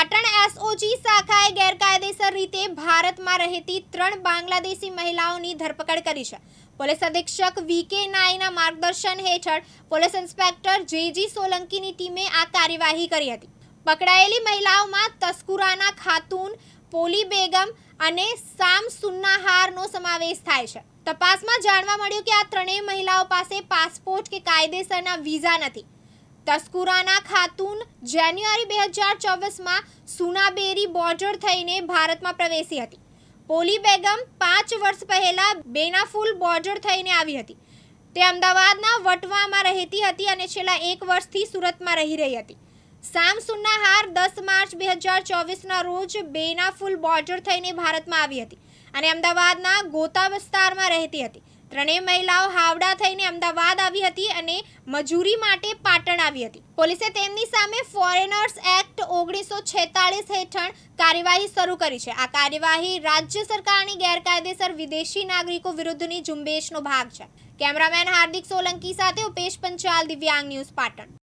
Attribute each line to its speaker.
Speaker 1: Patan SOG શાખાએ ગેરકાયદેસર રીતે ભારતમાં રહેતી ત્રણ બાંગ્લાદેશી મહિલાઓની ધરપકડ કરી છે. પોલીસ અધિક્ષક વી કે નાયના માર્ગદર્શન હેઠળ પોલીસ ઇન્સ્પેક્ટર જેજી સોલંકીની ટીમે આ કાર્યવાહી કરી હતી. પકડાયેલી મહિલાઓમાં તસ્કુરાના ખાતુન, પોલી બેગમ અને સામ સુન્નાહારનો સમાવેશ થાય છે. તપાસમાં જાણવા મળ્યું કે આ ત્રણેય મહિલાઓ પાસે પાસપોર્ટ કે કાયદેસરના વિઝા નથી. તસ્કુરાના ખાતુન જાન્યુઆરી બે હજાર ચોવીસમાં સુનાબેરી બોર્ડર થઈને ભારતમાં પ્રવેશી હતી. પોલી બેગમ પાંચ વર્ષ પહેલા બેનાફુલ બોર્ડર થઈને આવી હતી. તે અમદાવાદના વટવામાં રહેતી હતી અને છેલ્લા એક વર્ષથી સુરતમાં રહી રહી હતી. સામ સુન્નાહાર દસ માર્ચ બે હજાર ચોવીસના રોજ બેનાફુલ બોર્ડર થઈને ભારતમાં આવી હતી અને અમદાવાદના ગોતા વિસ્તારમાં રહેતી હતી. ત્રણેય મહિલાઓ હાવડા થઈને અમદાવાદ આવી હતી અને મજૂરી માટે પાટણ આવી હતી. પોલીસે તેમની સામે ફોરેનર્સ એક્ટ ઓગણીસો છેતાળીસ હેઠળ કાર્યવાહી શરૂ કરી છે. આ કાર્યવાહી રાજ્ય સરકારની ગેરકાયદેસર વિદેશી નાગરિકો વિરુદ્ધની ઝુંબેશનો ભાગ છે. કેમેરામેન હાર્દિક સોલંકી સાથે ઉપેશ પંચાલ, દિવ્યાંગ ન્યૂઝ પાટણ.